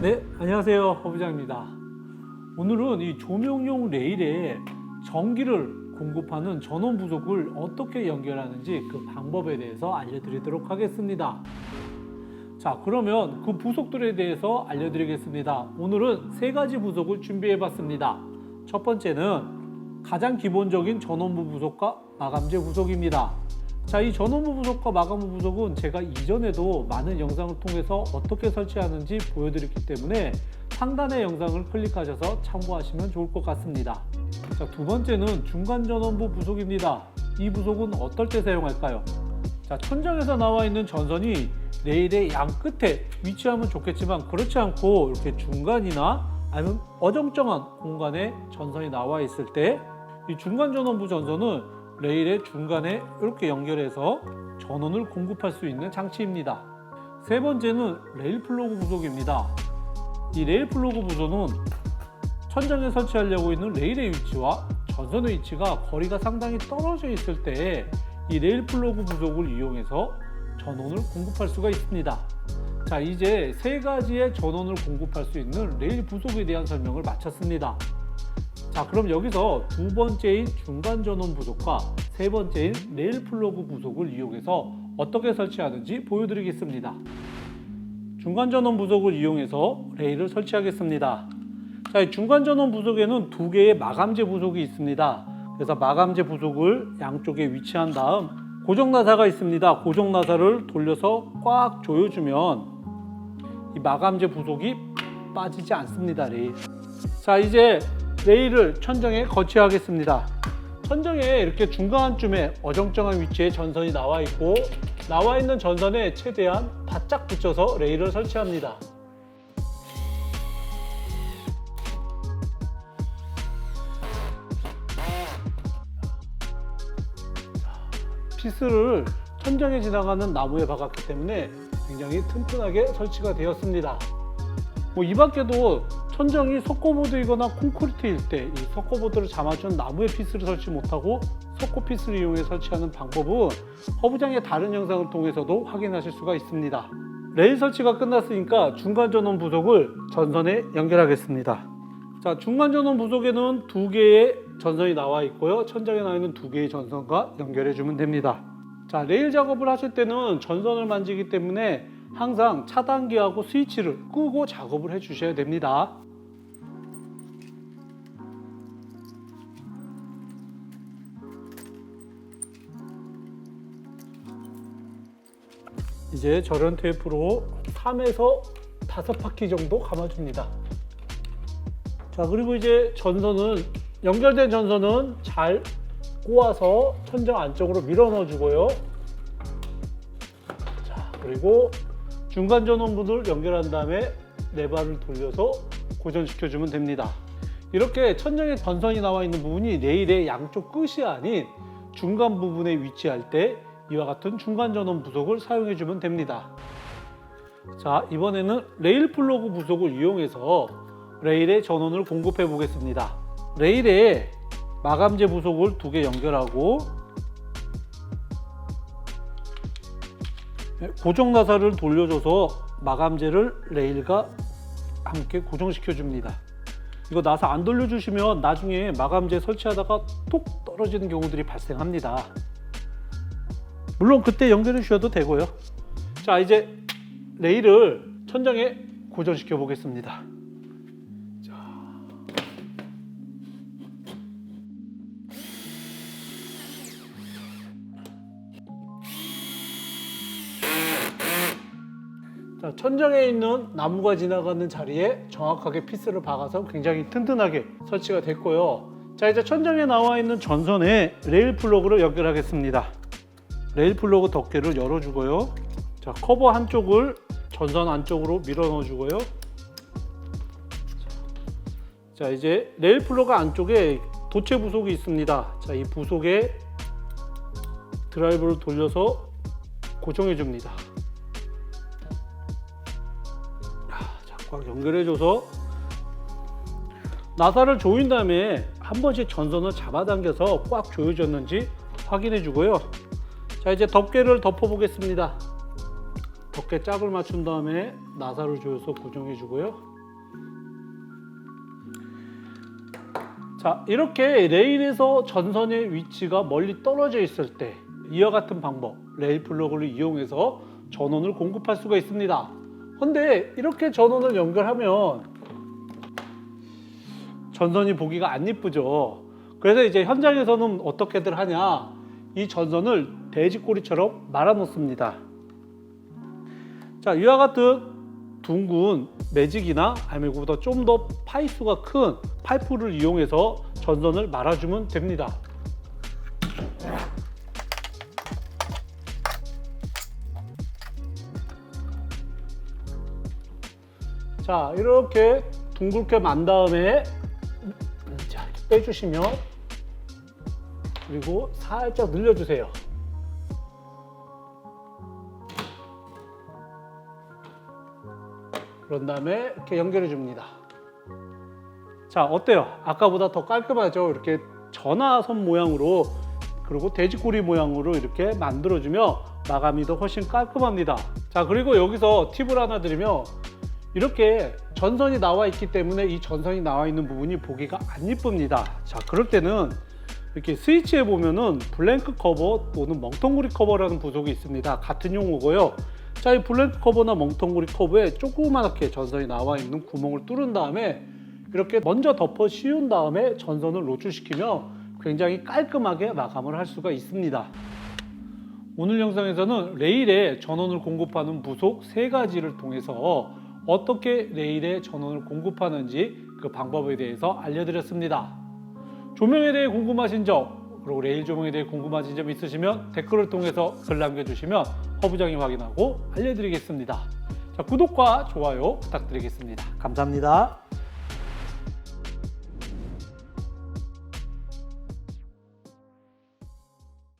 네, 안녕하세요. 허부장입니다. 오늘은 이 조명용 레일에 전기를 공급하는 전원 부속을 어떻게 연결하는지 그 방법에 대해서 알려드리도록 하겠습니다. 자, 그러면 그 부속들에 대해서 알려드리겠습니다. 오늘은 세 가지 부속을 준비해 봤습니다. 첫 번째는 가장 기본적인 전원부 부속과 마감재 부속입니다. 자, 이 전원부 부속과 마감부 부속은 제가 이전에도 많은 영상을 통해서 어떻게 설치하는지 보여드렸기 때문에 상단의 영상을 클릭하셔서 참고하시면 좋을 것 같습니다. 자, 두 번째는 중간 전원부 부속입니다. 이 부속은 어떨 때 사용할까요? 자, 천장에서 나와 있는 전선이 레일의 양 끝에 위치하면 좋겠지만 그렇지 않고 이렇게 중간이나 아니면 어정쩡한 공간에 전선이 나와 있을 때 이 중간 전원부 전선은 레일의 중간에 이렇게 연결해서 전원을 공급할 수 있는 장치입니다. 세 번째는 레일 플러그 부속입니다. 이 레일 플러그 부속은 천장에 설치하려고 있는 레일의 위치와 전선의 위치가 거리가 상당히 떨어져 있을 때 이 레일 플러그 부속을 이용해서 전원을 공급할 수가 있습니다. 자, 이제 세 가지의 전원을 공급할 수 있는 레일 부속에 대한 설명을 마쳤습니다. 자, 그럼 여기서 두 번째인 중간 전원 부속과 세 번째인 레일 플러그 부속을 이용해서 어떻게 설치하는지 보여드리겠습니다. 중간 전원 부속을 이용해서 레일을 설치하겠습니다. 자, 이 중간 전원 부속에는 두 개의 마감재 부속이 있습니다. 그래서 마감재 부속을 양쪽에 위치한 다음 고정 나사가 있습니다. 고정 나사를 돌려서 꽉 조여주면 이 마감재 부속이 빠지지 않습니다. 레일. 자, 이제 레일을 천정에 거치하겠습니다. 천정에 이렇게 중간쯤에 어정쩡한 위치에 전선이 나와 있고 나와 있는 전선에 최대한 바짝 붙여서 레일을 설치합니다. 피스를 천장에 지나가는 나무에 박았기 때문에 굉장히 튼튼하게 설치가 되었습니다. 뭐 이 밖에도 천정이 석고보드이거나 콘크리트일 때 이 석고보드를 잡아준 나무의 피스를 설치 못하고 석고 피스를 이용해 설치하는 방법은 허브장의 다른 영상을 통해서도 확인하실 수가 있습니다. 레일 설치가 끝났으니까 중간 전원 부속을 전선에 연결하겠습니다. 자, 중간 전원 부속에는 두 개의 전선이 나와 있고요. 천장에 나와 있는 두 개의 전선과 연결해 주면 됩니다. 자, 레일 작업을 하실 때는 전선을 만지기 때문에 항상 차단기하고 스위치를 끄고 작업을 해 주셔야 됩니다. 이제 절연 테이프로 3에서 5바퀴 정도 감아줍니다. 자, 그리고 이제 전선은 연결된 전선은 잘 꼬아서 천장 안쪽으로 밀어 넣어 주고요. 자, 그리고 중간 전원부를 연결한 다음에 네 발을 돌려서 고정시켜 주면 됩니다. 이렇게 천장에 전선이 나와 있는 부분이 레일의 양쪽 끝이 아닌 중간 부분에 위치할 때 이와 같은 중간 전원 부속을 사용해 주면 됩니다. 자, 이번에는 레일 플러그 부속을 이용해서 레일에 전원을 공급해 보겠습니다. 레일에 마감재 부속을 두 개 연결하고 고정 나사를 돌려줘서 마감재를 레일과 함께 고정시켜 줍니다. 이거 나사 안 돌려주시면 나중에 마감재 설치하다가 톡 떨어지는 경우들이 발생합니다. 물론 그때 연결해 주셔도 되고요. 자, 이제 레일을 천장에 고정시켜 보겠습니다. 천장에 있는 나무가 지나가는 자리에 정확하게 피스를 박아서 굉장히 튼튼하게 설치가 됐고요. 자, 이제 천장에 나와 있는 전선에 레일 플러그를 연결하겠습니다. 레일 플러그 덮개를 열어주고요. 자, 커버 한쪽을 전선 안쪽으로 밀어 넣어주고요. 자, 이제 레일 플러그 안쪽에 도체 부속이 있습니다. 자, 이 부속에 드라이브를 돌려서 고정해 줍니다. 꽉 연결해줘서 나사를 조인 다음에 한 번씩 전선을 잡아당겨서 꽉 조여졌는지 확인해 주고요. 자 이제 덮개를 덮어 보겠습니다. 덮개 짝을 맞춘 다음에 나사를 조여서 고정해 주고요. 자 이렇게 레일에서 전선의 위치가 멀리 떨어져 있을 때 이와 같은 방법 레일 플러그를 이용해서 전원을 공급할 수가 있습니다. 근데 이렇게 전원을 연결하면 전선이 보기가 안 이쁘죠. 그래서 이제 현장에서는 어떻게들 하냐? 이 전선을 돼지꼬리처럼 말아 놓습니다. 자, 이와 같은 둥근 매직이나 아니면 그보다 좀 더 파이수가 큰 파이프를 이용해서 전선을 말아주면 됩니다. 자, 이렇게 둥글게 만 다음에 자, 빼주시면 그리고 살짝 늘려주세요. 그런 다음에 이렇게 연결해 줍니다. 자, 어때요? 아까보다 더 깔끔하죠? 이렇게 전화선 모양으로 그리고 돼지꼬리 모양으로 이렇게 만들어주면 마감이 더 훨씬 깔끔합니다. 자, 그리고 여기서 팁을 하나 드리면 이렇게 전선이 나와 있기 때문에 이 전선이 나와 있는 부분이 보기가 안 이쁩니다. 자, 그럴 때는 이렇게 스위치에 보면은 블랭크 커버 또는 멍텅구리 커버라는 부속이 있습니다. 같은 용어고요. 자, 이 블랭크 커버나 멍텅구리 커버에 조그맣게 전선이 나와 있는 구멍을 뚫은 다음에 이렇게 먼저 덮어 씌운 다음에 전선을 노출시키면 굉장히 깔끔하게 마감을 할 수가 있습니다. 오늘 영상에서는 레일에 전원을 공급하는 부속 세 가지를 통해서 어떻게 레일에 전원을 공급하는지 그 방법에 대해서 알려드렸습니다. 조명에 대해 궁금하신 점 그리고 레일 조명에 대해 궁금하신 점 있으시면 댓글을 통해서 글 남겨주시면 허부장이 확인하고 알려드리겠습니다. 자, 구독과 좋아요 부탁드리겠습니다. 감사합니다.